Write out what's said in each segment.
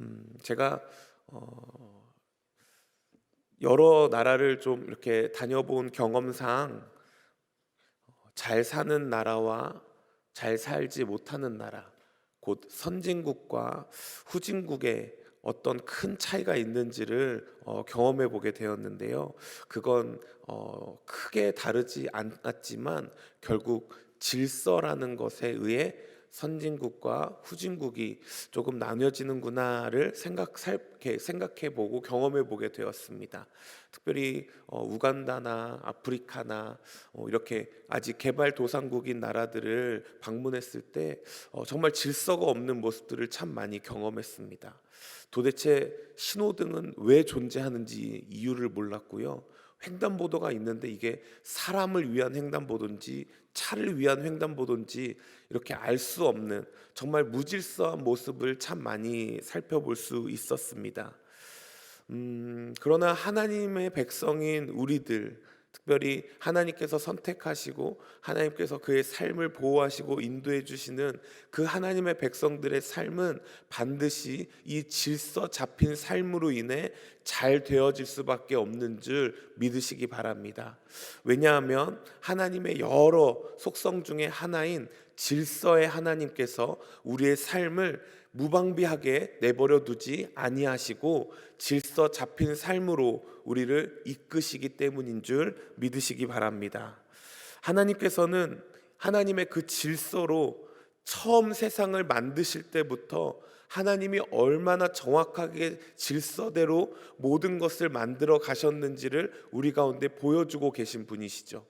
음, 제가 어, 여러 나라를 좀 이렇게 다녀본 경험상 어, 잘 사는 나라와 잘 살지 못하는 나라, 곧 선진국과 후진국의 어떤 큰 차이가 있는지를 어, 경험해 보게 되었는데요. 그건 어, 크게 다르지 않았지만 결국 질서라는 것에 의해 선진국과 후진국이 조금 나뉘어지는구나를 생각 살- 이렇게 생각해 보고 경험해 보게 되었습니다. 특별히 어, 우간다나 아프리카나 어, 이렇게 아직 개발도상국인 나라들을 방문했을 때 어, 정말 질서가 없는 모습들을 참 많이 경험했습니다. 도대체 신호등은 왜 존재하는지 이유를 몰랐고요. 횡단보도가 있는데 이게 사람을 위한 횡단보도인지 차를 위한 횡단보도인지 이렇게 알 수 없는 정말 무질서한 모습을 참 많이 살펴볼 수 있었습니다. 음, 그러나 하나님의 백성인 우리들, 특별히 하나님께서 선택하시고 하나님께서 그의 삶을 보호하시고 인도해 주시는 그 하나님의 백성들의 삶은 반드시 이 질서 잡힌 삶으로 인해 잘 되어질 수밖에 없는 줄 믿으시기 바랍니다. 왜냐하면 하나님의 여러 속성 중에 하나인 질서의 하나님께서 우리의 삶을 무방비하게 내버려 두지 아니하시고 질서 잡힌 삶으로 우리를 이끄시기 때문인 줄 믿으시기 바랍니다. 하나님께서는 하나님의 그 질서로 처음 세상을 만드실 때부터 하나님이 얼마나 정확하게 질서대로 모든 것을 만들어 가셨는지를 우리 가운데 보여주고 계신 분이시죠.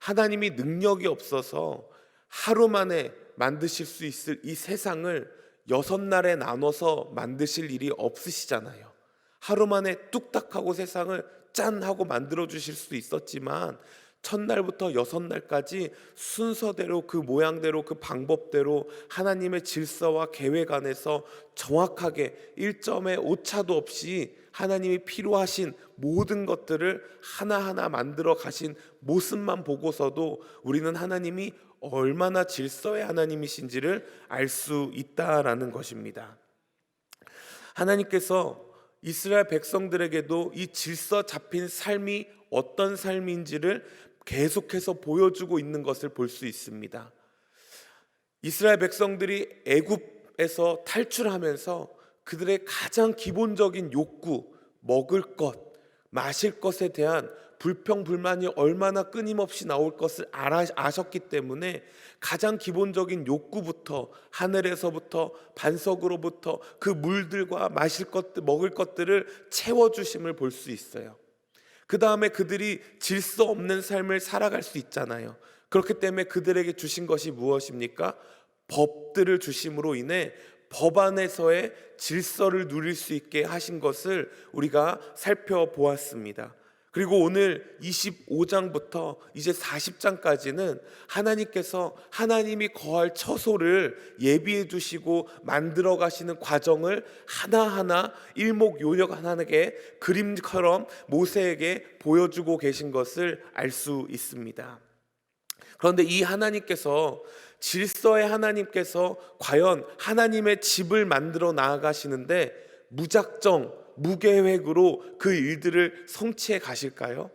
하나님이 능력이 없어서 하루 만에 만드실 수 있을 이 세상을 여섯 날에 나눠서 만드실 일이 없으시잖아요. 하루 만에 뚝딱 하고 세상을 짠 하고 만들어 주실 수 있었지만 첫날부터 여섯 날까지 순서대로 그 모양대로 그 방법대로 하나님의 질서와 계획 안에서 정확하게 1점의 오차도 없이 하나님이 필요하신 모든 것들을 하나하나 만들어 가신 모습만 보고서도 우리는 하나님이 얼마나 질서의 하나님이신지를 알 수 있다라는 것입니다. 하나님께서 이스라엘 백성들에게도 이 질서 잡힌 삶이 어떤 삶인지를 계속해서 보여주고 있는 것을 볼 수 있습니다. 이스라엘 백성들이 애굽에서 탈출하면서 그들의 가장 기본적인 욕구, 먹을 것, 마실 것에 대한 불평 불만이 얼마나 끊임없이 나올 것을 아셨기 때문에 가장 기본적인 욕구부터 하늘에서부터 반석으로부터 그 물들과 마실 것들 먹을 것들을 채워 주심을 볼 수 있어요. 그 다음에 그들이 질서 없는 삶을 살아갈 수 있잖아요. 그렇기 때문에 그들에게 주신 것이 무엇입니까? 법들을 주심으로 인해 법 안에서의 질서를 누릴 수 있게 하신 것을 우리가 살펴보았습니다. 그리고 오늘 25장부터 이제 40장까지는 하나님께서 하나님이 거할 처소를 예비해 두시고 만들어 가시는 과정을 하나하나 일목요연하게 그림처럼 모세에게 보여주고 계신 것을 알 수 있습니다. 그런데 이 하나님께서 질서의 하나님께서 과연 하나님의 집을 만들어 나아가시는데 무작정 무계획으로 그 일들을 성취해 가실까요?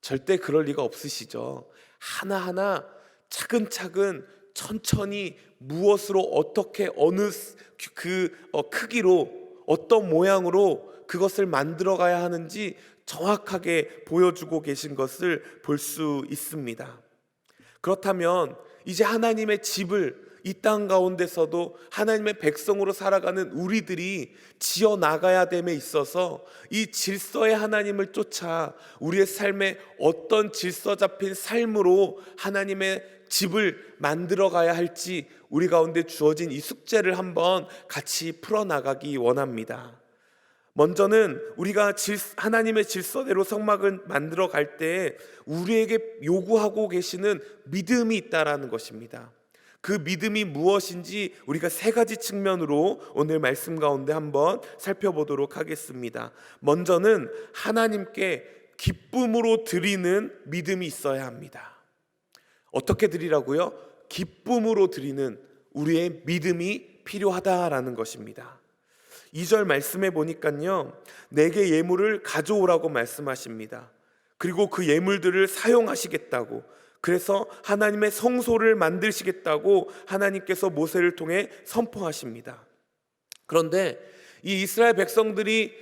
절대 그럴 리가 없으시죠. 하나하나 차근차근 천천히 무엇으로 어떻게 어느 그 어, 크기로 어떤 모양으로 그것을 만들어 가야 하는지 정확하게 보여주고 계신 것을 볼 수 있습니다. 그렇다면 이제 하나님의 집을 이 땅 가운데서도 하나님의 백성으로 살아가는 우리들이 지어 나가야 됨에 있어서 이 질서의 하나님을 쫓아 우리의 삶에 어떤 질서 잡힌 삶으로 하나님의 집을 만들어 가야 할지 우리 가운데 주어진 이 숙제를 한번 같이 풀어 나가기 원합니다. 먼저는 우리가 질, 하나님의 질서대로 성막을 만들어 갈 때 우리에게 요구하고 계시는 믿음이 있다라는 것입니다. 그 믿음이 무엇인지 우리가 세 가지 측면으로 오늘 말씀 가운데 한번 살펴보도록 하겠습니다. 먼저는 하나님께 기쁨으로 드리는 믿음이 있어야 합니다. 어떻게 드리라고요? 기쁨으로 드리는 우리의 믿음이 필요하다라는 것입니다. 2절 말씀해 보니까요. 내게 예물을 가져오라고 말씀하십니다. 그리고 그 예물들을 사용하시겠다고 그래서 하나님의 성소를 만드시겠다고 하나님께서 모세를 통해 선포하십니다. 그런데 이 이스라엘 백성들이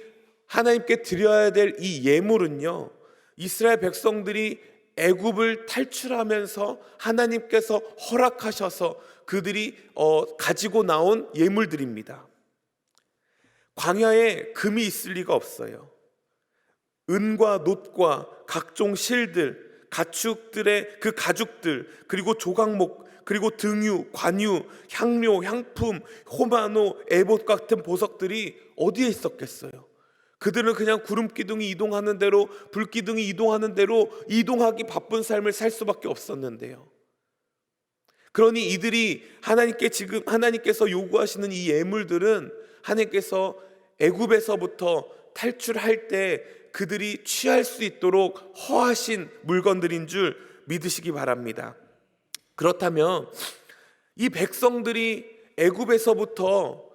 하나님께 드려야 될 이 예물은요. 이스라엘 백성들이 애굽을 탈출하면서 하나님께서 허락하셔서 그들이 어, 가지고 나온 예물들입니다. 광야에 금이 있을 리가 없어요. 은과 놋과 각종 실들, 가축들의 그 가죽들, 그리고 조각목, 그리고 등유, 관유, 향료, 향품, 호마노, 에봇 같은 보석들이 어디에 있었겠어요? 그들은 그냥 구름 기둥이 이동하는 대로 불 기둥이 이동하는 대로 이동하기 바쁜 삶을 살 수밖에 없었는데요. 그러니 이들이 하나님께 지금 하나님께서 요구하시는 이 예물들은 하나님께서 애굽에서부터 탈출할 때 그들이 취할 수 있도록 허하신 물건들인 줄 믿으시기 바랍니다. 그렇다면 이 백성들이 애굽에서부터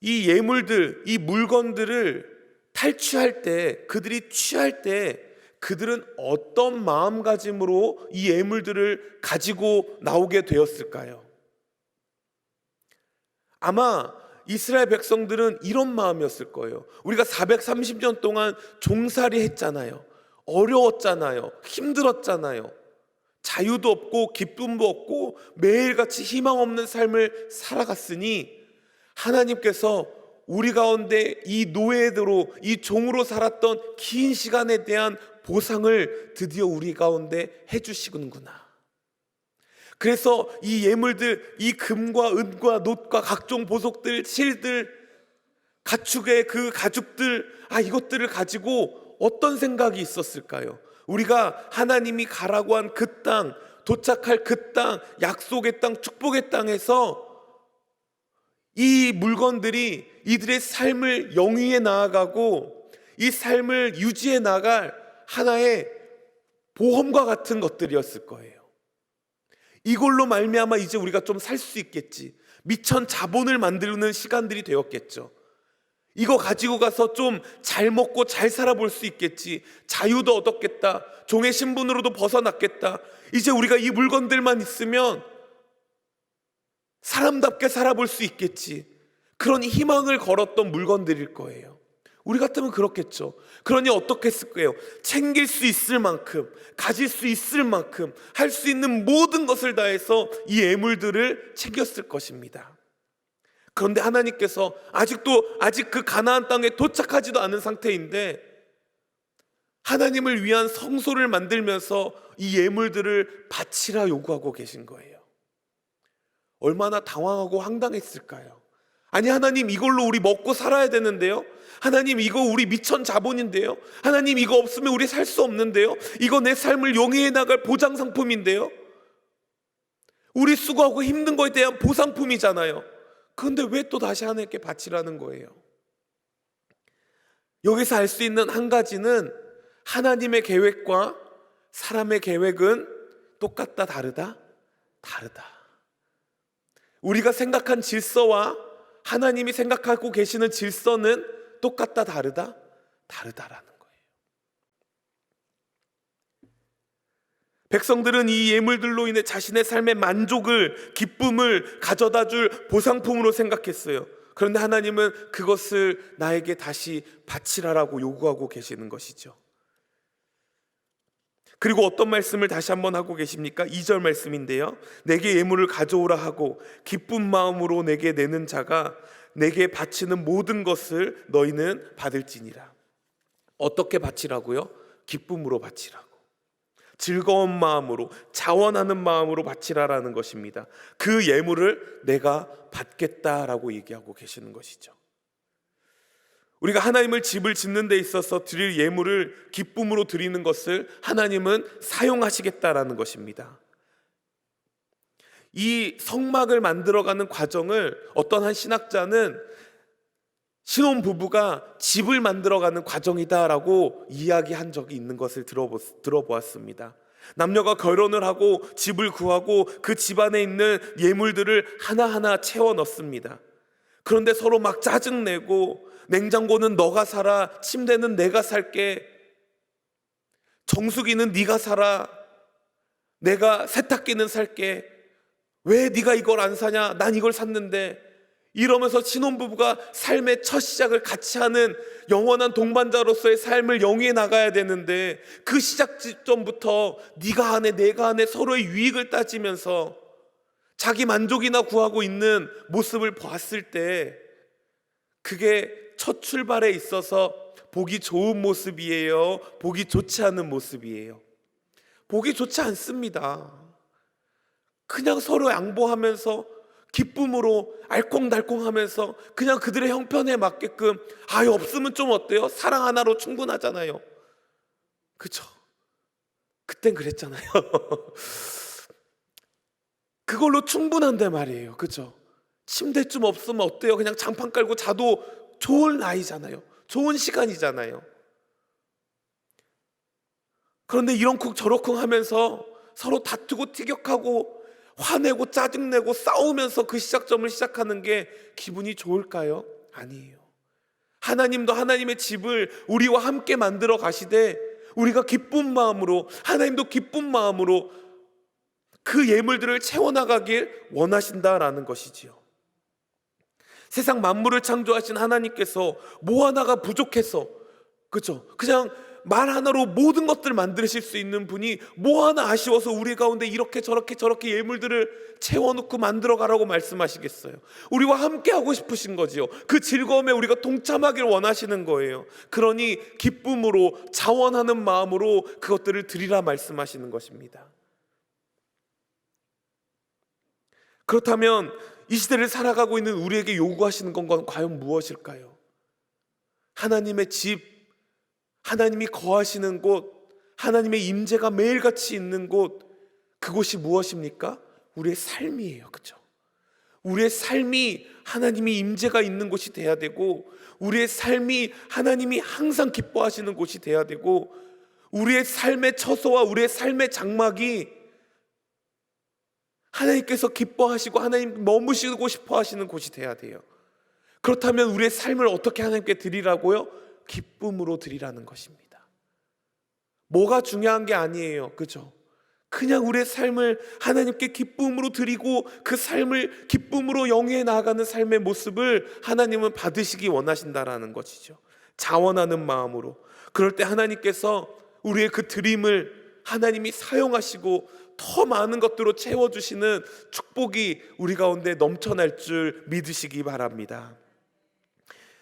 이 예물들, 이 물건들을 탈취할 때, 그들이 취할 때, 그들은 어떤 마음가짐으로 이 예물들을 가지고 나오게 되었을까요? 아마 이스라엘 백성들은 이런 마음이었을 거예요. 우리가 430년 동안 종살이 했잖아요. 어려웠잖아요. 힘들었잖아요. 자유도 없고 기쁨도 없고 매일같이 희망 없는 삶을 살아갔으니 하나님께서 우리 가운데 이 노예대로 이 종으로 살았던 긴 시간에 대한 보상을 드디어 우리 가운데 해주시는구나. 그래서 이 예물들, 이 금과 은과 놋과 각종 보석들, 실들, 가축의 그 가죽들, 아, 이것들을 가지고 어떤 생각이 있었을까요? 우리가 하나님이 가라고 한 그 땅, 도착할 그 땅, 약속의 땅, 축복의 땅에서 이 물건들이 이들의 삶을 영위해 나아가고 이 삶을 유지해 나갈 하나의 보험과 같은 것들이었을 거예요. 이걸로 말미암아 이제 우리가 좀 살 수 있겠지. 미천 자본을 만드는 시간들이 되었겠죠. 이거 가지고 가서 좀 잘 먹고 잘 살아볼 수 있겠지. 자유도 얻었겠다. 종의 신분으로도 벗어났겠다. 이제 우리가 이 물건들만 있으면 사람답게 살아볼 수 있겠지. 그런 희망을 걸었던 물건들일 거예요. 우리 같으면 그렇겠죠. 그러니 어떻게 했을 거예요? 챙길 수 있을 만큼, 가질 수 있을 만큼, 할 수 있는 모든 것을 다해서 이 예물들을 챙겼을 것입니다. 그런데 하나님께서 아직도 아직 그 가나안 땅에 도착하지도 않은 상태인데 하나님을 위한 성소를 만들면서 이 예물들을 바치라 요구하고 계신 거예요. 얼마나 당황하고 황당했을까요? 아니 하나님 이걸로 우리 먹고 살아야 되는데요. 하나님 이거 우리 미천 자본인데요. 하나님 이거 없으면 우리 살 수 없는데요. 이거 내 삶을 용해해 나갈 보장 상품인데요. 우리 수고하고 힘든 거에 대한 보상품이잖아요. 그런데 왜 또 다시 하나님께 바치라는 거예요? 여기서 알 수 있는 한 가지는 하나님의 계획과 사람의 계획은 똑같다 다르다 다르다. 우리가 생각한 질서와 하나님이 생각하고 계시는 질서는 똑같다 다르다 다르다라는 거예요. 백성들은 이 예물들로 인해 자신의 삶의 만족을 기쁨을 가져다 줄 보상품으로 생각했어요. 그런데 하나님은 그것을 나에게 다시 바치라라고 요구하고 계시는 것이죠. 그리고 어떤 말씀을 다시 한번 하고 계십니까? 2절 말씀인데요. 내게 예물을 가져오라 하고 기쁜 마음으로 내게 내는 자가 내게 바치는 모든 것을 너희는 받을지니라. 어떻게 바치라고요? 기쁨으로 바치라고. 즐거운 마음으로 자원하는 마음으로 바치라라는 것입니다. 그 예물을 내가 받겠다라고 얘기하고 계시는 것이죠. 우리가 하나님을 집을 짓는 데 있어서 드릴 예물을 기쁨으로 드리는 것을 하나님은 사용하시겠다라는 것입니다. 이 성막을 만들어가는 과정을 어떤 한 신학자는 신혼 부부가 집을 만들어가는 과정이다라고 이야기한 적이 있는 것을 들어보, 들어보았습니다. 남녀가 결혼을 하고 집을 구하고 그 집안에 있는 예물들을 하나하나 채워 넣습니다. 그런데 서로 막 짜증내고 냉장고는 너가 살아, 침대는 내가 살게. 정수기는 네가 살아. 내가 세탁기는 살게. 왜 네가 이걸 안 사냐? 난 이걸 샀는데. 이러면서 신혼부부가 삶의 첫 시작을 같이 하는 영원한 동반자로서의 삶을 영위해 나가야 되는데 그 시작 지점부터 네가 하네 내가 하네 서로의 유익을 따지면서 자기 만족이나 구하고 있는 모습을 봤을 때 그게 첫 출발에 있어서 보기 좋은 모습이에요. 보기 좋지 않은 모습이에요. 보기 좋지 않습니다. 그냥 서로 양보하면서 기쁨으로 알콩달콩하면서 그냥 그들의 형편에 맞게끔 아유 없으면 좀 어때요? 사랑 하나로 충분하잖아요. 그쵸? 그땐 그랬잖아요. 그걸로 충분한데 말이에요. 그죠? 침대 좀 없으면 어때요? 그냥 장판 깔고 자도 좋은 나이잖아요. 좋은 시간이잖아요. 그런데 이런 쿵 저런 쿵 하면서 서로 다투고 티격하고 화내고 짜증내고 싸우면서 그 시작점을 시작하는 게 기분이 좋을까요? 아니에요. 하나님도 하나님의 집을 우리와 함께 만들어 가시되 우리가 기쁜 마음으로 하나님도 기쁜 마음으로 그 예물들을 채워나가길 원하신다라는 것이지요. 세상 만물을 창조하신 하나님께서 뭐 하나가 부족해서 그죠? 그냥 말 하나로 모든 것들을 만드실 수 있는 분이 뭐 하나 아쉬워서 우리 가운데 이렇게 저렇게 저렇게 예물들을 채워놓고 만들어 가라고 말씀하시겠어요. 우리와 함께 하고 싶으신 거지요. 그 즐거움에 우리가 동참하길 원하시는 거예요. 그러니 기쁨으로 자원하는 마음으로 그것들을 드리라 말씀하시는 것입니다. 그렇다면 이 시대를 살아가고 있는 우리에게 요구하시는 건 과연 무엇일까요? 하나님의 집, 하나님이 거하시는 곳, 하나님의 임재가 매일같이 있는 곳, 그곳이 무엇입니까? 우리의 삶이에요. 그죠? 우리의 삶이 하나님이 임재가 있는 곳이 돼야 되고 우리의 삶이 하나님이 항상 기뻐하시는 곳이 돼야 되고 우리의 삶의 처소와 우리의 삶의 장막이 하나님께서 기뻐하시고 하나님 머무시고 싶어 하시는 곳이 돼야 돼요. 그렇다면 우리의 삶을 어떻게 하나님께 드리라고요? 기쁨으로 드리라는 것입니다. 뭐가 중요한 게 아니에요. 그죠? 그냥 우리의 삶을 하나님께 기쁨으로 드리고 그 삶을 기쁨으로 영위해 나가는 삶의 모습을 하나님은 받으시기 원하신다라는 것이죠. 자원하는 마음으로. 그럴 때 하나님께서 우리의 그 드림을 하나님이 사용하시고 더 많은 것들로 채워주시는 축복이 우리 가운데 넘쳐날 줄 믿으시기 바랍니다.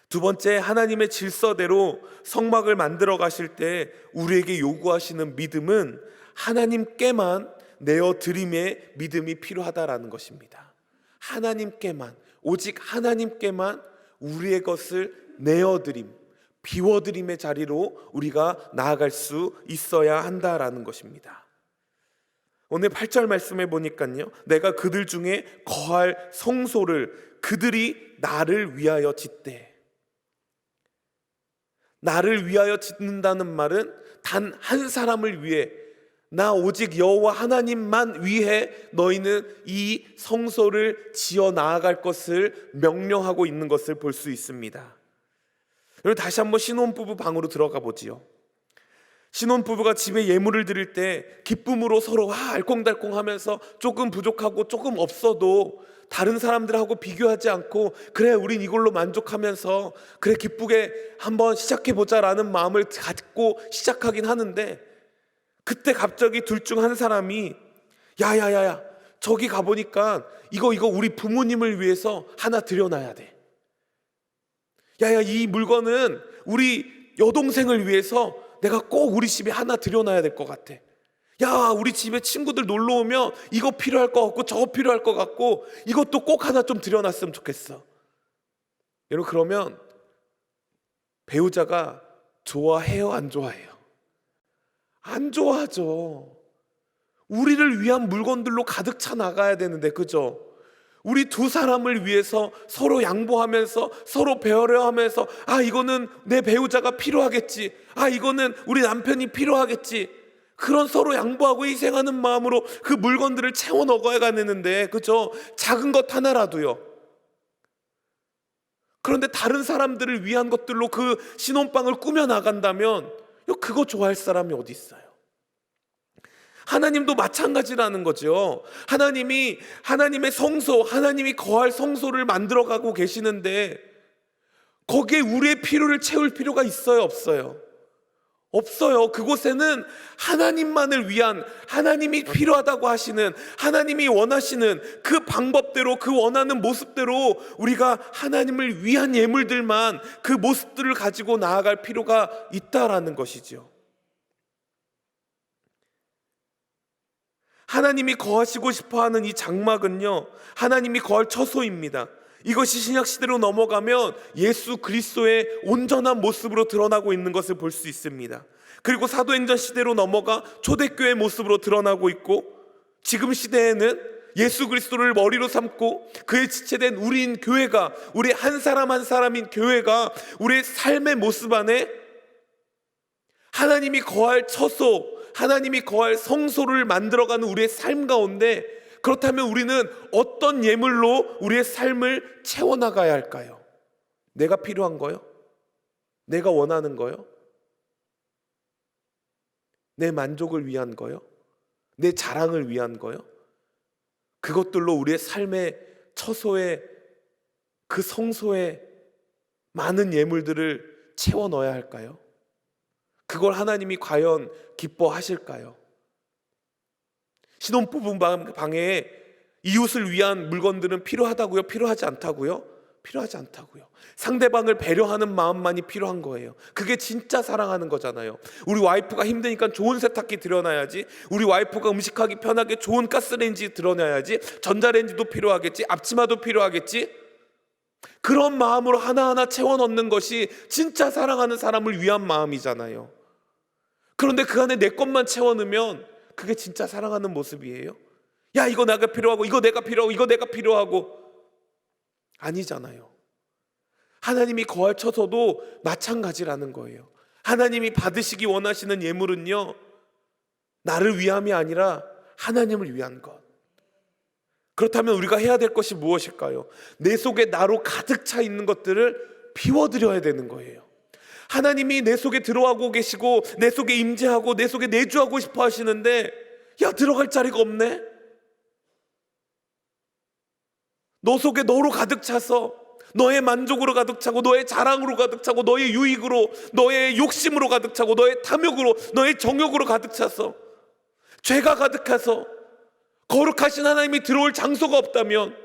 두 번째, 하나님의 질서대로 성막을 만들어 가실 때 우리에게 요구하시는 믿음은 하나님께만 내어 드림의 믿음이 필요하다라는 것입니다. 하나님께만, 오직 하나님께만 우리의 것을 내어 드림, 비워 드림의 자리로 우리가 나아갈 수 있어야 한다라는 것입니다. 오늘 8절 말씀에 보니까요. 내가 그들 중에 거할 성소를 그들이 나를 위하여 짓되 나를 위하여 짓는다는 말은 단 한 사람을 위해 나 오직 여호와 하나님만 위해 너희는 이 성소를 지어 나아갈 것을 명령하고 있는 것을 볼 수 있습니다. 여러분 다시 한번 신혼부부 방으로 들어가 보지요. 신혼부부가 집에 예물을 드릴 때 기쁨으로 서로 아, 알콩달콩 하면서 조금 부족하고 조금 없어도 다른 사람들하고 비교하지 않고 그래 우린 이걸로 만족하면서 그래 기쁘게 한번 시작해 보자라는 마음을 갖고 시작하긴 하는데 그때 갑자기 둘 중 한 사람이 야야야야 저기 가 보니까 이거 이거 우리 부모님을 위해서 하나 드려놔야 돼. 야야 이 물건은 우리 여동생을 위해서 내가 꼭 우리 집에 하나 들여놔야 될 것 같아. 야, 우리 집에 친구들 놀러 오면 이거 필요할 것 같고 저거 필요할 것 같고 이것도 꼭 하나 좀 들여놨으면 좋겠어. 여러분 그러면 배우자가 좋아해요, 안 좋아해요? 안 좋아하죠. 우리를 위한 물건들로 가득 차 나가야 되는데, 그죠? 우리 두 사람을 위해서 서로 양보하면서 서로 배려하면서 아 이거는 내 배우자가 필요하겠지. 아 이거는 우리 남편이 필요하겠지. 그런 서로 양보하고 희생하는 마음으로 그 물건들을 채워 넣어야 가는데 그죠? 작은 것 하나라도요. 그런데 다른 사람들을 위한 것들로 그 신혼방을 꾸며 나간다면 그거 좋아할 사람이 어디 있어요? 하나님도 마찬가지라는 거죠. 하나님이 하나님의 성소, 하나님이 거할 성소를 만들어 가고 계시는데 거기에 우리의 필요를 채울 필요가 있어요, 없어요? 없어요. 그곳에는 하나님만을 위한 하나님이 필요하다고 하시는 하나님이 원하시는 그 방법대로 그 원하는 모습대로 우리가 하나님을 위한 예물들만 그 모습들을 가지고 나아갈 필요가 있다라는 것이죠. 하나님이 거하시고 싶어 하는 이 장막은요, 하나님이 거할 처소입니다. 이것이 신약 시대로 넘어가면 예수 그리스도의 온전한 모습으로 드러나고 있는 것을 볼 수 있습니다. 그리고 사도행전 시대로 넘어가 초대교회 모습으로 드러나고 있고 지금 시대에는 예수 그리스도를 머리로 삼고 그의 지체된 우리인 교회가 우리 한 사람 한 사람인 교회가 우리의 삶의 모습 안에 하나님이 거할 처소, 하나님이 거할 성소를 만들어가는 우리의 삶 가운데 그렇다면 우리는 어떤 예물로 우리의 삶을 채워나가야 할까요? 내가 필요한 거요? 내가 원하는 거요? 내 만족을 위한 거요? 내 자랑을 위한 거요? 그것들로 우리의 삶의 처소에 그 성소에 많은 예물들을 채워 넣어야 할까요? 그걸 하나님이 과연 기뻐하실까요? 신혼부부 방에 이웃을 위한 물건들은 필요하다고요? 필요하지 않다고요? 필요하지 않다고요. 상대방을 배려하는 마음만이 필요한 거예요. 그게 진짜 사랑하는 거잖아요. 우리 와이프가 힘드니까 좋은 세탁기 들여놔야지. 우리 와이프가 음식하기 편하게 좋은 가스레인지 들여놔야지. 전자레인지도 필요하겠지. 앞치마도 필요하겠지. 그런 마음으로 하나하나 채워 넣는 것이 진짜 사랑하는 사람을 위한 마음이잖아요. 그런데 그 안에 내 것만 채워 넣으면 그게 진짜 사랑하는 모습이에요? 야, 이거 내가 필요하고, 이거 내가 필요하고, 이거 내가 필요하고. 아니잖아요. 하나님이 처소도 마찬가지라는 거예요. 하나님이 받으시기 원하시는 예물은요, 나를 위함이 아니라 하나님을 위한 것. 그렇다면 우리가 해야 될 것이 무엇일까요? 내 속에 나로 가득 차 있는 것들을 비워드려야 되는 거예요. 하나님이 내 속에 들어가고 계시고 내 속에 임재하고 내 속에 내주하고 싶어 하시는데 야 들어갈 자리가 없네. 너 속에 너로 가득 차서 너의 만족으로 가득 차고 너의 자랑으로 가득 차고 너의 유익으로 너의 욕심으로 가득 차고 너의 탐욕으로 너의 정욕으로 가득 차서 죄가 가득해서 거룩하신 하나님이 들어올 장소가 없다면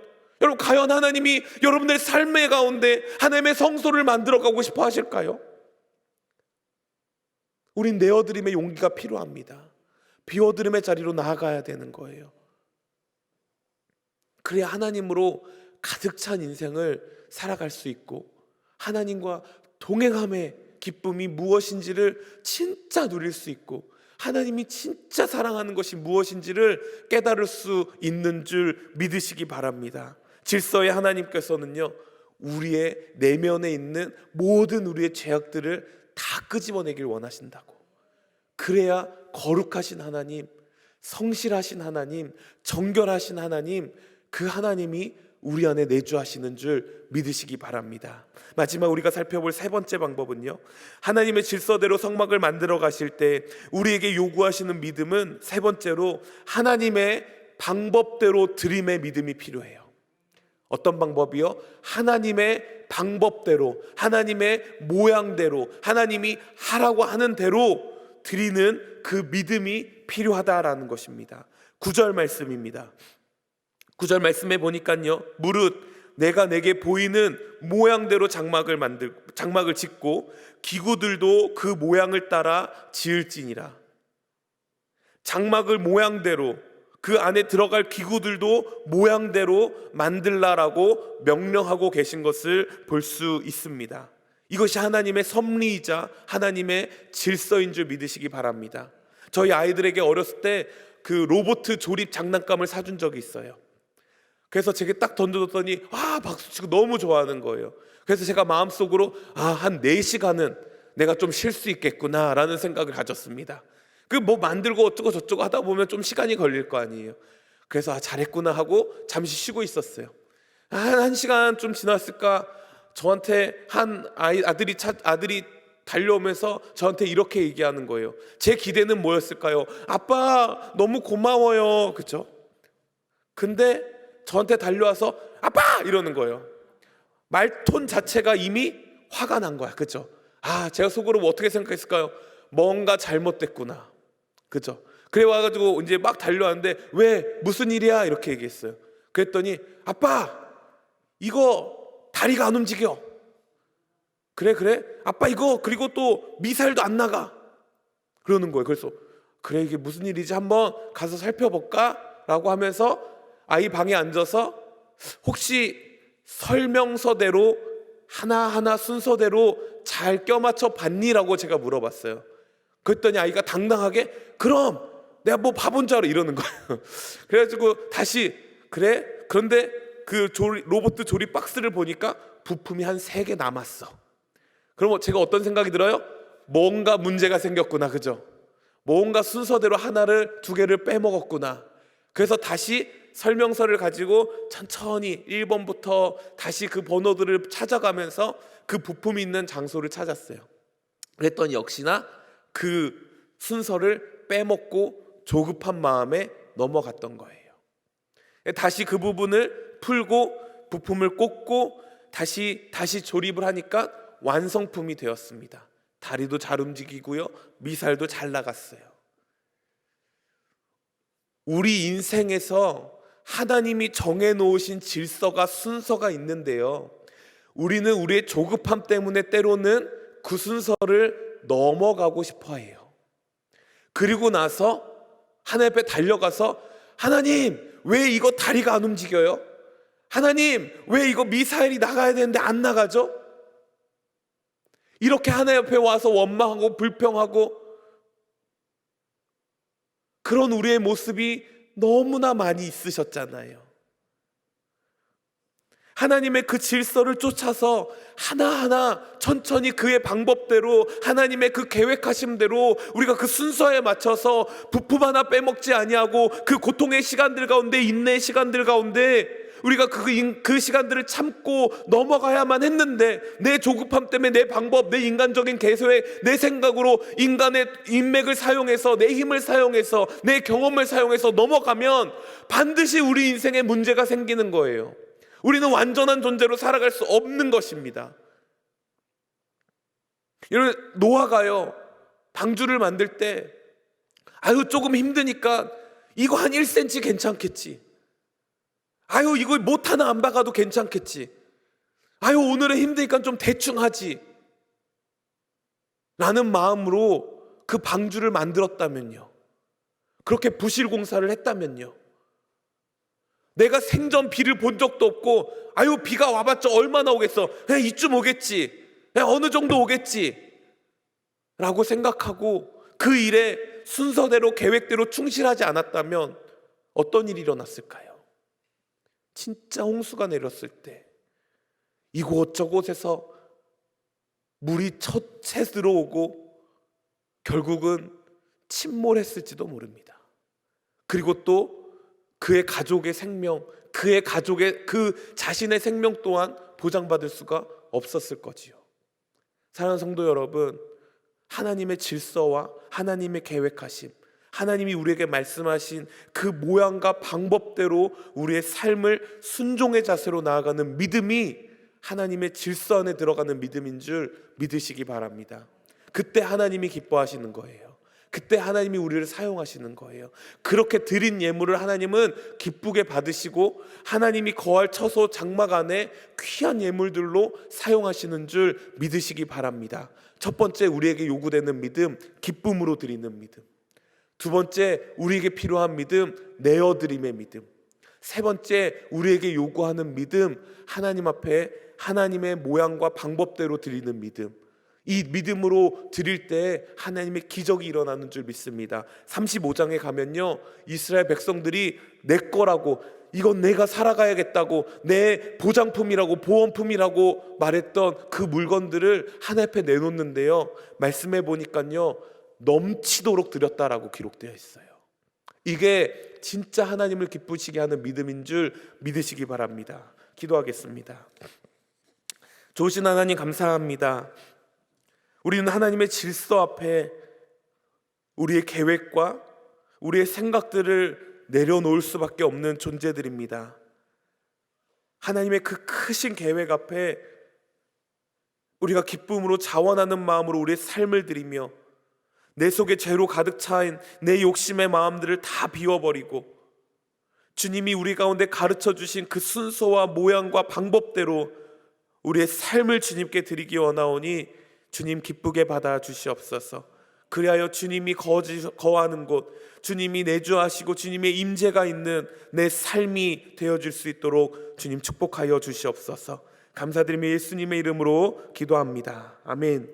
여러분 과연 하나님이 여러분들의 삶의 가운데 하나님의 성소를 만들어 가고 싶어 하실까요? 우린 내어드림의 용기가 필요합니다. 비워드림의 자리로 나아가야 되는 거예요. 그래야 하나님으로 가득 찬 인생을 살아갈 수 있고 하나님과 동행함의 기쁨이 무엇인지를 진짜 누릴 수 있고 하나님이 진짜 사랑하는 것이 무엇인지를 깨달을 수 있는 줄 믿으시기 바랍니다. 질서의 하나님께서는요, 우리의 내면에 있는 모든 우리의 죄악들을 다 끄집어내길 원하신다고. 그래야 거룩하신 하나님, 성실하신 하나님, 정결하신 하나님, 그 하나님이 우리 안에 내주하시는 줄 믿으시기 바랍니다. 마지막 우리가 살펴볼 세 번째 방법은요. 하나님의 질서대로 성막을 만들어 가실 때 우리에게 요구하시는 믿음은 세 번째로 하나님의 방법대로 드림의 믿음이 필요해요. 어떤 방법이요? 하나님의 방법대로, 하나님의 모양대로, 하나님이 하라고 하는 대로 드리는 그 믿음이 필요하다라는 것입니다. 구절 말씀입니다. 구절 말씀에 보니까요. 무릇 내가 내게 보이는 모양대로 장막을 만들 장막을 짓고 기구들도 그 모양을 따라 지을지니라. 장막을 모양대로 그 안에 들어갈 기구들도 모양대로 만들라라고 명령하고 계신 것을 볼 수 있습니다. 이것이 하나님의 섭리이자 하나님의 질서인 줄 믿으시기 바랍니다. 저희 아이들에게 어렸을 때 그 로봇 조립 장난감을 사준 적이 있어요. 그래서 제게 딱 던져줬더니 아 박수 치고 너무 좋아하는 거예요. 그래서 제가 마음속으로 아한 4시간은 내가 좀 쉴 수 있겠구나라는 생각을 가졌습니다. 그 뭐 만들고 어쩌고 저쩌고 하다 보면 좀 시간이 걸릴 거 아니에요. 그래서 아 잘했구나 하고 잠시 쉬고 있었어요. 한, 한 시간 좀 지났을까 저한테 한 아이 아들이 차, 아들이 달려오면서 저한테 이렇게 얘기하는 거예요. 제 기대는 뭐였을까요? 아빠 너무 고마워요. 그죠? 근데 저한테 달려와서 아빠 이러는 거예요. 말톤 자체가 이미 화가 난 거야. 그죠? 아, 제가 속으로 뭐 어떻게 생각했을까요? 뭔가 잘못됐구나. 그죠? 그래 와가지고 이제 막 달려왔는데 왜 무슨 일이야 이렇게 얘기했어요. 그랬더니 아빠 이거 다리가 안 움직여. 그래 그래 아빠 이거 그리고 또 미사일도 안 나가. 그러는 거예요. 그래서 그래 이게 무슨 일이지 한번 가서 살펴볼까라고 하면서 아이 방에 앉아서 혹시 설명서대로 하나하나 순서대로 잘 껴맞춰 봤니라고 제가 물어봤어요. 그랬더니 아이가 당당하게 그럼 내가 뭐 바본 줄 알아 이러는 거예요. 그래가지고 다시 그래 그런데 그 조리, 로봇 조립 박스를 보니까 부품이 한 세 개 남았어. 그럼 제가 어떤 생각이 들어요? 뭔가 문제가 생겼구나, 그죠? 뭔가 순서대로 하나를 두 개를 빼먹었구나. 그래서 다시 설명서를 가지고 천천히 1번부터 다시 그 번호들을 찾아가면서 그 부품이 있는 장소를 찾았어요. 그랬더니 역시나 그 순서를 빼먹고 조급한 마음에 넘어갔던 거예요. 다시 그 부분을 풀고 부품을 꽂고 다시 다시 조립을 하니까 완성품이 되었습니다. 다리도 잘 움직이고요. 미사일도 잘 나갔어요. 우리 인생에서 하나님이 정해 놓으신 질서가 순서가 있는데요. 우리는 우리의 조급함 때문에 때로는 그 순서를 넘어가고 싶어 해요. 그리고 나서 하나님 앞에 달려가서 하나님, 왜 이거 다리가 안 움직여요? 하나님, 왜 이거 미사일이 나가야 되는데 안 나가죠? 이렇게 하나님 앞에 와서 원망하고 불평하고 그런 우리의 모습이 너무나 많이 있으셨잖아요. 하나님의 그 질서를 쫓아서 하나하나 천천히 그의 방법대로 하나님의 그 계획하심대로 우리가 그 순서에 맞춰서 부품 하나 빼먹지 아니하고 그 고통의 시간들 가운데 인내의 시간들 가운데 우리가 그, 인- 그 시간들을 참고 넘어가야만 했는데 내 조급함 때문에 내 방법, 내 인간적인 개소에 내 생각으로 인간의 인맥을 사용해서 내 힘을 사용해서 내 경험을 사용해서 넘어가면 반드시 우리 인생에 문제가 생기는 거예요. 우리는 완전한 존재로 살아갈 수 없는 것입니다. 여러분 노아가요 방주를 만들 때 아유 조금 힘드니까 이거 한 1cm 괜찮겠지. 아유 이거 못 하나 안 박아도 괜찮겠지. 아유 오늘은 힘드니까 좀 대충 하지. 라는 마음으로 그 방주를 만들었다면요. 그렇게 부실 공사를 했다면요. 내가 생전 비를 본 적도 없고 아유 비가 와봤자 얼마나 오겠어 그냥 이쯤 오겠지 그냥 어느 정도 오겠지 라고 생각하고 그 일에 순서대로 계획대로 충실하지 않았다면 어떤 일이 일어났을까요? 진짜 홍수가 내렸을 때 이곳저곳에서 물이 첫새 들어오고 결국은 침몰했을지도 모릅니다. 그리고 또 그의 가족의 생명, 그의 가족의 그 자신의 생명 또한 보장받을 수가 없었을 거지요. 사랑하는 성도 여러분, 하나님의 질서와 하나님의 계획하심, 하나님이 우리에게 말씀하신 그 모양과 방법대로 우리의 삶을 순종의 자세로 나아가는 믿음이 하나님의 질서 안에 들어가는 믿음인 줄 믿으시기 바랍니다. 그때 하나님이 기뻐하시는 거예요. 그때 하나님이 우리를 사용하시는 거예요. 그렇게 드린 예물을 하나님은 기쁘게 받으시고 하나님이 거할 처소 장막 안에 귀한 예물들로 사용하시는 줄 믿으시기 바랍니다. 첫 번째 우리에게 요구되는 믿음, 기쁨으로 드리는 믿음. 두 번째 우리에게 필요한 믿음, 내어 드림의 믿음. 세 번째 우리에게 요구하는 믿음, 하나님 앞에 하나님의 모양과 방법대로 드리는 믿음. 이 믿음으로 드릴 때 하나님의 기적이 일어나는 줄 믿습니다. 35장에 가면요. 이스라엘 백성들이 내 거라고 이건 내가 살아가야겠다고 내 보장품이라고 보험품이라고 말했던 그 물건들을 하나 앞에 내놓는데요. 말씀해 보니까요. 넘치도록 드렸다라고 기록되어 있어요. 이게 진짜 하나님을 기쁘시게 하는 믿음인 줄 믿으시기 바랍니다. 기도하겠습니다. 좋으신 하나님 감사합니다. 우리는 하나님의 질서 앞에 우리의 계획과 우리의 생각들을 내려놓을 수밖에 없는 존재들입니다. 하나님의 그 크신 계획 앞에 우리가 기쁨으로 자원하는 마음으로 우리의 삶을 드리며 내 속에 죄로 가득 차인 내 욕심의 마음들을 다 비워버리고 주님이 우리 가운데 가르쳐 주신 그 순서와 모양과 방법대로 우리의 삶을 주님께 드리기 원하오니 주님 기쁘게 받아 주시옵소서. 그리하여 주님이 거지, 거하는 곳, 주님이 내주하시고 주님의 임재가 있는 내 삶이 되어 줄수 있도록 주님 축복하여 주시옵소서. 감사드리며 예수님의 이름으로 기도합니다. 아멘.